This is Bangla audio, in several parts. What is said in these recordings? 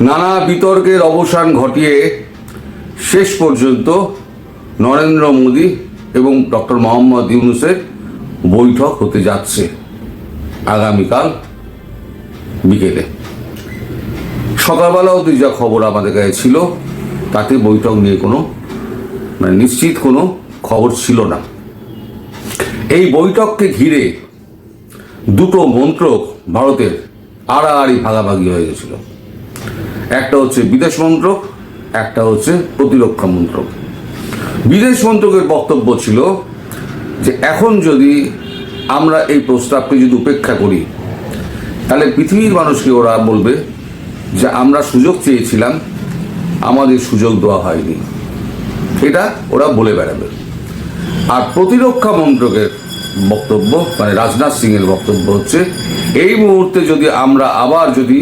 নানা বিতর্কের অবসান ঘটিয়ে শেষ পর্যন্ত নরেন্দ্র মোদী এবং ডক্টর মোহাম্মদ ইউনুসের বৈঠক হতে যাচ্ছে আগামীকাল বিকেলে। সকালবেলা অবধি যা খবর আমাদের কাছে ছিল, তাতে বৈঠক নিয়ে কোনো মানে নিশ্চিত কোনো খবর ছিল না। এই বৈঠককে ঘিরে দুটো মন্ত্রক ভারতের আড়াআড়ি ভাগাভাগি হয়ে গেছিল। একটা হচ্ছে বিদেশ মন্ত্রক, একটা হচ্ছে প্রতিরক্ষা মন্ত্রক। বিদেশ মন্ত্রকের বক্তব্য ছিল যে এখন যদি আমরা এই প্রস্তাবকে যদি উপেক্ষা করি, তাহলে পৃথিবীর মানুষকে ওরা বলবে যে আমরা সুযোগ চেয়েছিলাম, আমাদের সুযোগ দেওয়া হয়নি। এটা ওরা বলে বেড়াবে। আর প্রতিরক্ষা মন্ত্রকের বক্তব্য মানে রাজনাথ সিং এর বক্তব্য হচ্ছে, এই মুহূর্তে যদি আমরা আবার যদি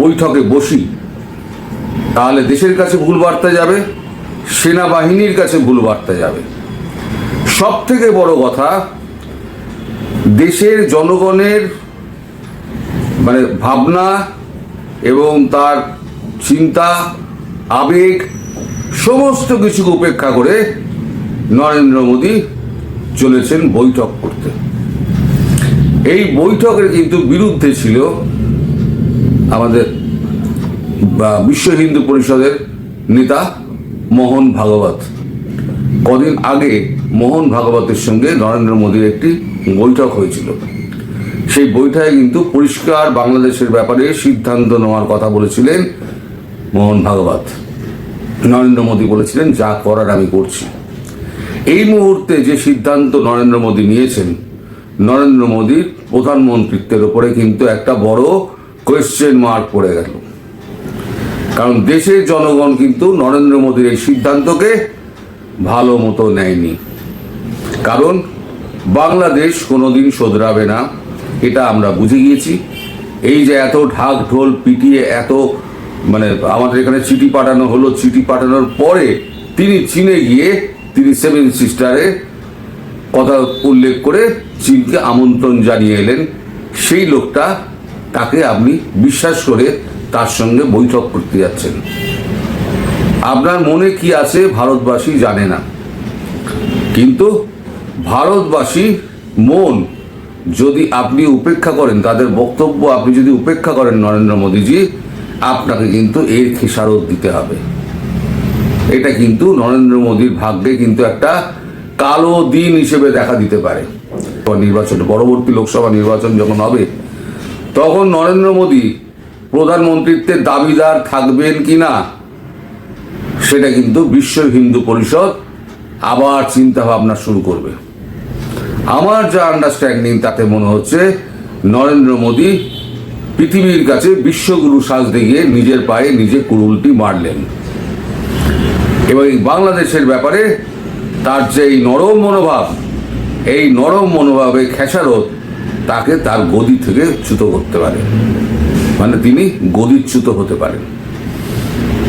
বৈঠকে বসি তাহলে দেশের কাছে ভুল বার্তা যাবে, সেনাবাহিনীর কাছে ভুল বার্তা যাবে। সব থেকে বড় কথা, দেশের জনগণের মানে ভাবনা এবং তার চিন্তা, আবেগ, সমস্ত কিছুকে উপেক্ষা করে নরেন্দ্র মোদী চলেছেন বৈঠক করতে। এই বৈঠকের কিন্তু বিরুদ্ধে ছিল আমাদের বিশ্ব হিন্দু পরিষদের নেতা মোহন ভাগবত। কদিন আগে মোহন ভাগবতের সঙ্গে নরেন্দ্র মোদীর একটি বৈঠক হয়েছিল। সেই বৈঠকে কিন্তু পরিষ্কার বাংলাদেশের ব্যাপারে সিদ্ধান্ত নেওয়ার কথা বলেছিলেন মোহন ভাগবত। নরেন্দ্র মোদী বলেছিলেন, যা করার আমি করছি। এই মুহূর্তে যে সিদ্ধান্ত নরেন্দ্র মোদী নিয়েছেন, নরেন্দ্র মোদীর প্রধানমন্ত্রিত্বের উপরে কিন্তু একটা বড় কোয়েশ্চেন মার্ক পড়ে গেল। কারণ দেশের জনগণ কিন্তু নরেন্দ্র মোদীর এই সিদ্ধান্তকে ভালো মতো নেয়নি। কারণ বাংলাদেশ কোনোদিন শোধরাবে না, এটা আমরা বুঝে গিয়েছি। এই যে এত ঢাক ঢোল পিটিয়ে এত মানে আমাদের এখানে চিঠি পাঠানো হলো, চিঠি পাঠানোর পরে তিনি চীনে গিয়ে, তিনি সেভেন সিস্টারে কথা উল্লেখ করে চীনকে আমন্ত্রণ জানিয়ে এলেন। সেই লোকটা, তাকে আপনি বিশ্বাস করে তার সঙ্গে বৈঠক করতে যাচ্ছেন। আপনার মনে কি আছে? ভারতবাসী জানে না। কিন্তু ভারতবাসী মন, যদি আপনি উপেক্ষা করেন, তাদের বক্তব্য আপনি যদি উপেক্ষা করেন নরেন্দ্র মোদীজি, আপনাকে কিন্তু এর খেসারত দিতে হবে। এটা কিন্তু নরেন্দ্র মোদীর ভাগ্যে কিন্তু একটা কালো দিন হিসেবে দেখা দিতে পারে। নির্বাচন, পরবর্তী লোকসভা নির্বাচন যখন হবে, তখন নরেন্দ্র মোদী প্রধানমন্ত্রীত্বের দাবিদার থাকবেন কি না, সেটা কিন্তু বিশ্ব হিন্দু পরিষদ আবার চিন্তা ভাবনা শুরু করবে। আমার যা আন্ডারস্ট্যান্ডিং তাতে মনে হচ্ছে, নরেন্দ্র মোদী পৃথিবীর কাছে বিশ্বগুরু সাজতে গিয়ে নিজের পায়ে নিজে কুরুলটি মারলেন। এবং বাংলাদেশের ব্যাপারে তার যে এই নরম মনোভাব, এই নরম মনোভাবে খেসারত তাকে তার গদি থেকে চ্যুত করতে পারে। মানে তিনি গদিচ্যুত হতে পারেন।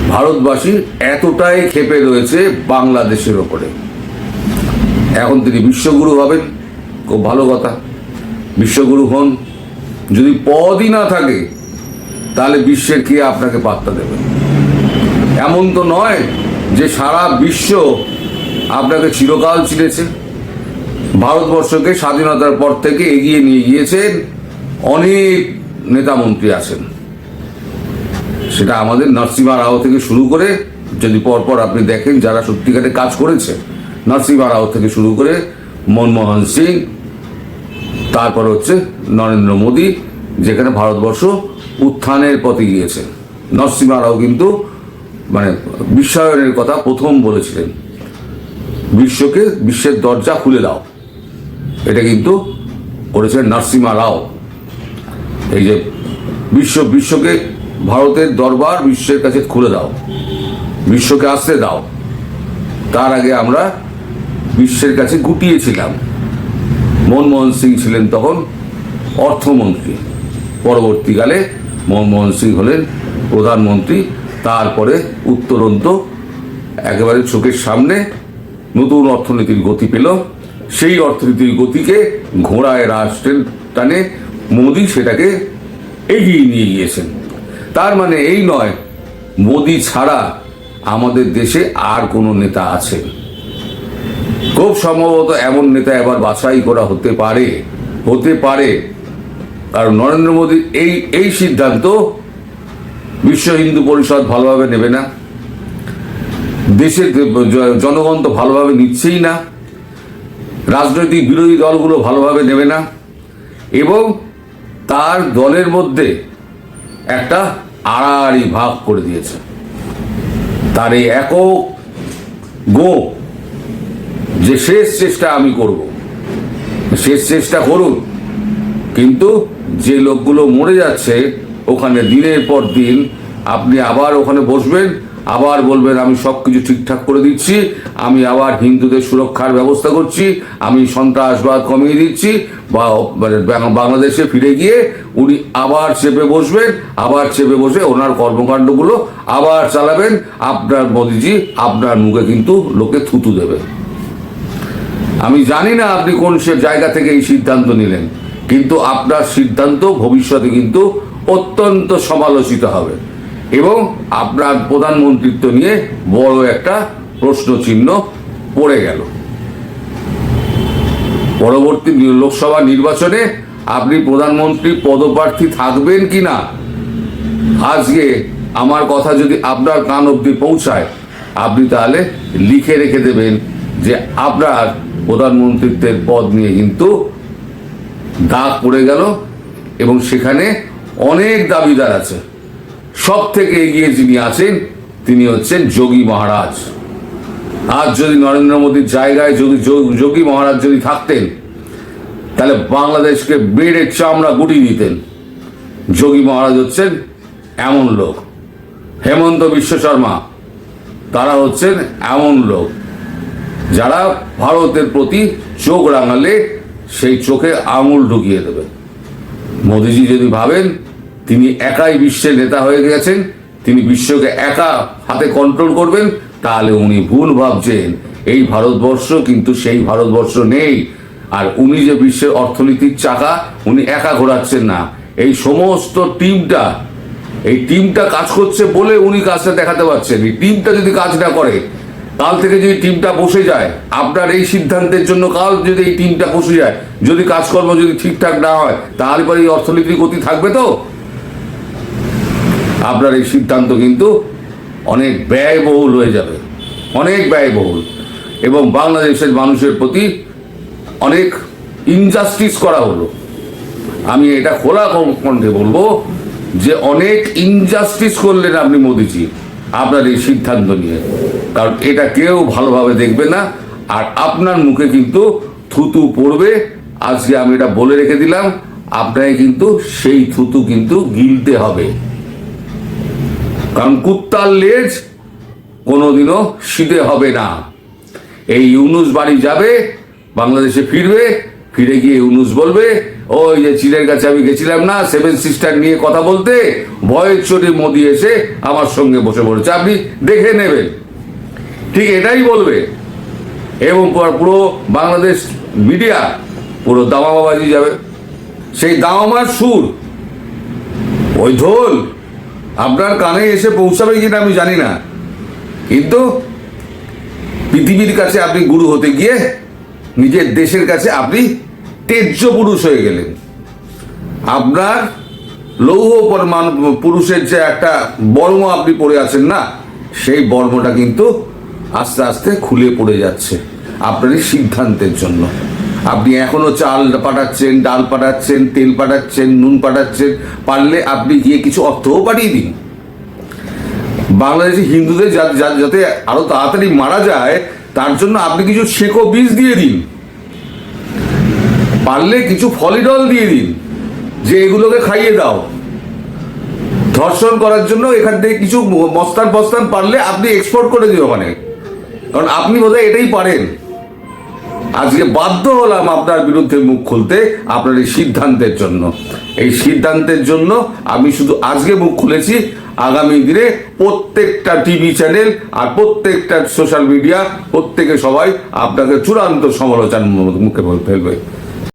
ভারতবাসী এতটাই ক্ষেপে রয়েছে বাংলাদেশের ওপরে। এখন তিনি বিশ্বগুরু হবেন, খুব ভালো কথা। বিশ্বগুরু হন, যদি পদই না থাকে, তাহলে বিশ্বের কে আপনাকে পাত্তা দেবে? এমন তো নয় যে সারা বিশ্ব আপনাকে চিরকাল চিনেছে। ভারতবর্ষকে স্বাধীনতার পর থেকে এগিয়ে নিয়ে গিয়েছেন অনেক নেতা মন্ত্রী আছেন। সেটা আমাদের নরসিমা রাও থেকে শুরু করে, যদি পরপর আপনি দেখেন যারা সত্যিকারে কাজ করেছে নরসিমা রাও থেকে শুরু করে মনমোহন সিং, তারপর হচ্ছে নরেন্দ্র মোদী, যেখানে ভারতবর্ষ উত্থানের পথে গিয়েছে। নরসিমা রাও কিন্তু মানে বিশ্বায়নের কথা প্রথম বলেছিলেন। বিশ্বকে, বিশ্বের দরজা খুলে দাও। এটা কিন্তু করেছেন নরসিমা রাও। এই যে বিশ্ব, বিশ্বকে ভারতের দরবার বিশ্বের কাছে খুলে দাও। বিশ্বকে আসতে দাও। তার আগে আমরা বিশ্বের কাছে গুটিয়েছিলাম। মনমোহন সিং ছিলেন তখন অর্থমন্ত্রী। পরবর্তীকালে মনমোহন সিং হলেন প্রধানমন্ত্রী। তারপরে উত্তরন্ত একেবারে চোখের সামনে নতুন অর্থনীতির গতি পেল। সেই অর্থনীতির গতিকে ঘোড়ায় রাষ্ট্রের টানে মোদি সেটাকে এগিয়ে নিয়ে গিয়েছেন। তার মানে এই নয়, মোদি ছাড়া আমাদের দেশে আর কোনো নেতা আছে খুব সম্ভবত এমন নেতা এবার বাছাই করা হতে পারে হতে পারে। কারণ নরেন্দ্র মোদীর এই এই সিদ্ধান্ত বিশ্ব হিন্দু পরিষদ ভালোভাবে নেবে না। দেশের জনগণ তো ভালোভাবে নিচ্ছেই না। রাজনৈতিক বিরোধী দলগুলো ভালোভাবে নেবে না। এবং তার দলের মধ্যে একটা আড়াআড়ি ভাগ করে দিয়েছে। তার এই একক গো যে শেষ চেষ্টা আমি করব, শেষ চেষ্টা করুন। কিন্তু যে লোকগুলো মরে যাচ্ছে, ওখানে দিনের পর দিন আপনি আবার ওখানে বসবেন আবার বলবেন, আমি সব কিছু ঠিকঠাক করে দিচ্ছি, আমি আবার হিন্দুদের সুরক্ষার ব্যবস্থা করছি, আমি সন্ত্রাসবাদ কমিয়ে দিচ্ছি, বা মানে বাংলাদেশে ফিরে গিয়ে উনি আবার চেপে বসবেন, আবার চেপে বসে ওনার কর্মকাণ্ডগুলো আবার চালাবেন, আপনার মোদিজি আপনার মুখে কিন্তু লোকে থুতু দেবে। আমি জানি না আপনি কোন সে জায়গা থেকে এই সিদ্ধান্ত নিলেন, কিন্তু আপনার সিদ্ধান্ত ভবিষ্যতে কিন্তু অত্যন্ত সমালোচিত হবে। এবং আপনার প্রধানমন্ত্রিত্ব নিয়ে বড় একটা প্রশ্ন চিহ্ন পড়ে গেল। পরবর্তী লোকসভা নির্বাচনে আপনি প্রধানমন্ত্রী পদপ্রার্থী থাকবেন কি না? আজকে আমার কথা যদি আপনার কান অবধি পৌঁছায়, আপনি তাহলে লিখে রেখে দেবেন যে আপনার প্রধানমন্ত্রিত্বের পদ নিয়ে কিন্তু দাগ পড়ে গেল এবং সেখানে অনেক দাবিদার আছে। সব থেকে এগিয়ে যিনি আছেন, তিনি হচ্ছেন যোগী মহারাজ। আজ যদি নরেন্দ্র মোদীর জায়গায় যদি যোগী মহারাজ যদি থাকতেন, তাহলে বাংলাদেশকে বেড়ে চামড়া গুটি দিতেন। যোগী মহারাজ হচ্ছেন এমন লোক। হেমন্ত বিশ্ব শর্মা, তারা হচ্ছেন এমন লোক, যারা ভারতের প্রতি চোখ রাঙালে সেই চোখে আঙুল ঢুকিয়ে দেবে। মোদিজি যদি ভাবেন তিনি একাই বিশ্বের নেতা হয়ে গেছেন, তিনি বিশ্বকে একা হাতে কন্ট্রোল করবেন, তাহলে উনি ভুল ভাবছেন। এই ভারতবর্ষ কিন্তু সেই ভারতবর্ষ নেই। আর উনি যে বিশ্বের অর্থনীতির চাকা, উনি একা ঘোরাচ্ছেন না। এই সমস্ত টিমটা, এই টিমটা কাজ করছে বলে উনি কাজটা দেখাতে পারছেন। এই টিমটা যদি কাজ না করে, কাল থেকে যদি টিমটা বসে যায়, আপনার এই সিদ্ধান্তের জন্য কাল যদি এই টিমটা বসে যায়, যদি কাজকর্ম যদি ঠিকঠাক না হয়, তাহলে পরে এই অর্থনীতির গতি থাকবে তো? আপনার এই সিদ্ধান্ত কিন্তু অনেক ব্যয়বহুল হয়ে যাবে। অনেক ব্যয়বহুল। এবং বাংলাদেশের মানুষের প্রতি অনেক ইনজাস্টিস করা হলো। আমি এটা খোলা কণ্ঠে বলব যে অনেক ইনজাস্টিস করলেন আপনি মোদিজি আপনার এই সিদ্ধান্ত নিয়ে। কারণ এটা কেউ ভালোভাবে দেখবে না। আর আপনার মুখে কিন্তু থুতু পড়বে। আজকে আমি এটা বলে রেখে দিলাম, আপনাকে কিন্তু সেই থুতু কিন্তু গিলতে হবে। কারণ কুত্তার লেজ কোনোদিনও সিধে হবে না। এই ইউনুস বাড়ি যাবে, বাংলাদেশে ফিরবে, ফিরে গিয়ে ইউনুস বলবে, ওই যে চীনের কাছে আমি গেছিলাম না, সেভেন সিস্টার নিয়ে কথা বলতে ভয়ের চোটে মোদি এসে আমার সঙ্গে বসে পড়েছে। আপনি দেখে নেবেন। ঠিক এটাই বলবে। এবং পুরো- বাংলাদেশ মিডিয়া, পুরো দামাবাজি যাবে। সেই দামামার সুর, ওই ঢোল আপনার কানে এসে পৌঁছাবে কিনা আমি জানি না। কিন্তু পৃথিবীর কাছে আপনি গুরু হতে গিয়ে নিজের দেশের কাছে আপনি তেজ্য পুরুষ হয়ে গেলেন। আপনার লৌহ পরমাণু পুরুষের যে একটা বর্ম আপনি পড়ে আছেন না, সেই বর্মটা কিন্তু আস্তে আস্তে খুলে পড়ে যাচ্ছে আপনার সিদ্ধান্তের জন্য। আপনি এখনও চাল পাঠাচ্ছেন, ডাল পাঠাচ্ছেন, তেল পাঠাচ্ছেন, নুন পাঠাচ্ছেন, পারলে আপনি গিয়ে কিছু অর্থও পাঠিয়ে দিন। বাংলাদেশি হিন্দুদের যাতে আরও তাড়াতাড়ি মারা যায়, তার জন্য আপনি কিছু সেকো বীজ দিয়ে দিন। পারলে কিছু ফলিডল দিয়ে দিন, যে এগুলোকে খাইয়ে দাও। ধর্ষণ করার জন্য এখান থেকে কিছু মস্তান ফস্তান পারলে আপনি এক্সপোর্ট করে দিন ওখানে। কারণ আপনি বোধহয় এটাই পারেন। আজকে বাধ্য হলাম আপনার বিরুদ্ধে মুখ খুলতে আপনার এই সিদ্ধান্তের জন্য। এই সিদ্ধান্তের জন্য আমি শুধু আজকে মুখ খুলেছি, আগামী দিনে প্রত্যেকটা টিভি চ্যানেল আর প্রত্যেকটা সোশ্যাল মিডিয়া, প্রত্যেকে সবাই আপনাকে চূড়ান্ত সমালোচনার মুখে ফেলবে।